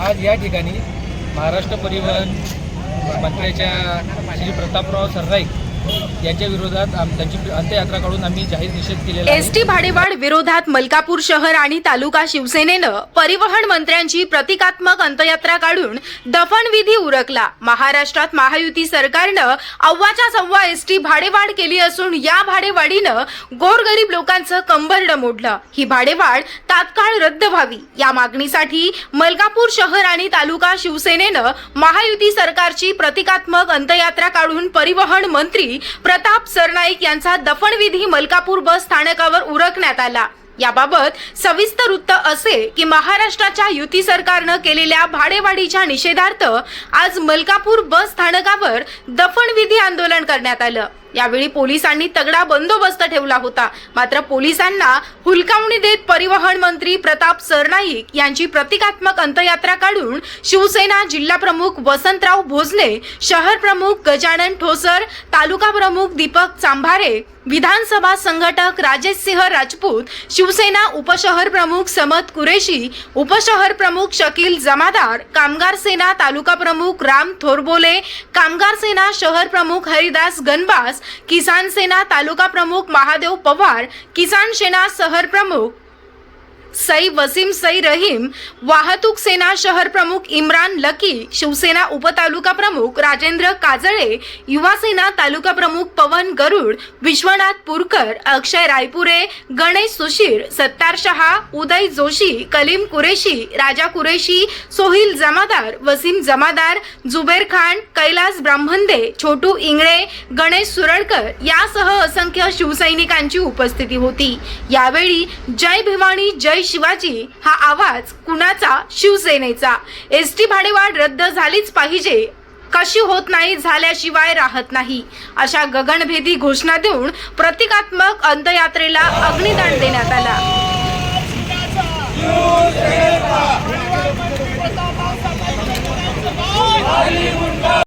आज या ठिकाणी महाराष्ट्र परिवहन मंत्र्याच्या श्री प्रतापराव सरनाईक याच्या विरोधात त्यांची अंत्ययात्रा काढून आम्ही जाहीर निषेध केलेला एसटी भाडेवाढ विरोधात मलकापूर शहर आणि तालुका शिवसेनेनं परिवहन मंत्र्यांची प्रतिकात्मक अंतयात्रा काढून दफनविधी उरकला. महाराष्ट्रात महायुती सरकारनं अव्वाच्या सव्वा एसटी भाडेवाढ केली असून या भाडेवाढीनं गोरगरीब लोकांचं कंबरडं मोडलं. ही भाडेवाढ तात्काळ रद्द व्हावी. या मागणीसाठी मलकापूर शहर आणि तालुका शिवसेनेनं महायुती सरकारची प्रतिकात्मक अंतयात्रा काढून परिवहन मंत्री प्रताप सरनाईक यांचा दफनविधी मलकापूर बस स्थानकावर उरकण्यात आला. याबाबत सविस्तर वृत्त असे की महाराष्ट्राच्या युती सरकारनं केलेल्या भाडेवाढीच्या निषेधार्थ आज मलकापूर बस स्थानकावर दफनविधी आंदोलन करण्यात आलं. यावेळी पोलिसांनी तगडा बंदोबस्त ठेवला होता. मात्र पोलिसांना हुलकावणी देत परिवहन मंत्री प्रताप सरनाईक यांची प्रतिकात्मक अंतयात्रा काढून शिवसेना जिल्हा प्रमुख वसंतराव भोजने शहर प्रमुख गजानन ठोसर तालुका प्रमुख दीपक चांभारे विधानसभा संघटक राजेश सिंह राजपूत शिवसेना उपशहर प्रमुख समत कुरेशी उपशहर प्रमुख शकील जमादार कामगार सेना तालुका प्रमुख राम थोरबोले कामगार सेना शहर प्रमुख हरिदास गणबास किसान सेना तालुका प्रमुख महादेव पवार किसान सेना शहर प्रमुख सई वसीम सई रहीम वाहतूक सेना शहर प्रमुख इम्रान लकी शिवसेना उपतालुका प्रमुख राजेंद्र काजळे युवा सेना तालुका प्रमुख पवन गरुड विश्वनाथ पुरकर अक्षय रायपुरे गणेश सुशीर सत्तार शहा उदय जोशी कलीम कुरेशी राजा कुरेशी सोहिल जमादार वसीम जमादार जुबेर खान कैलास ब्राह्मंदे छोटू इंगळे गणेश सुरळकर यासह असंख्य शिवसैनिकांची उपस्थिती होती. यावेळी जय भिवाणी जय शिवाजी हा आवाज कुणाचा? शिवसेनेचा. एस टी भाडेवाढ रद्द झालीच पाहिजे. कशी होत नाही झाल्याशिवाय राहत नाही. अशा गगनभेदी घोषणा देऊन प्रतिकात्मक अंतयात्रेला अग्निदान देण्यात आला.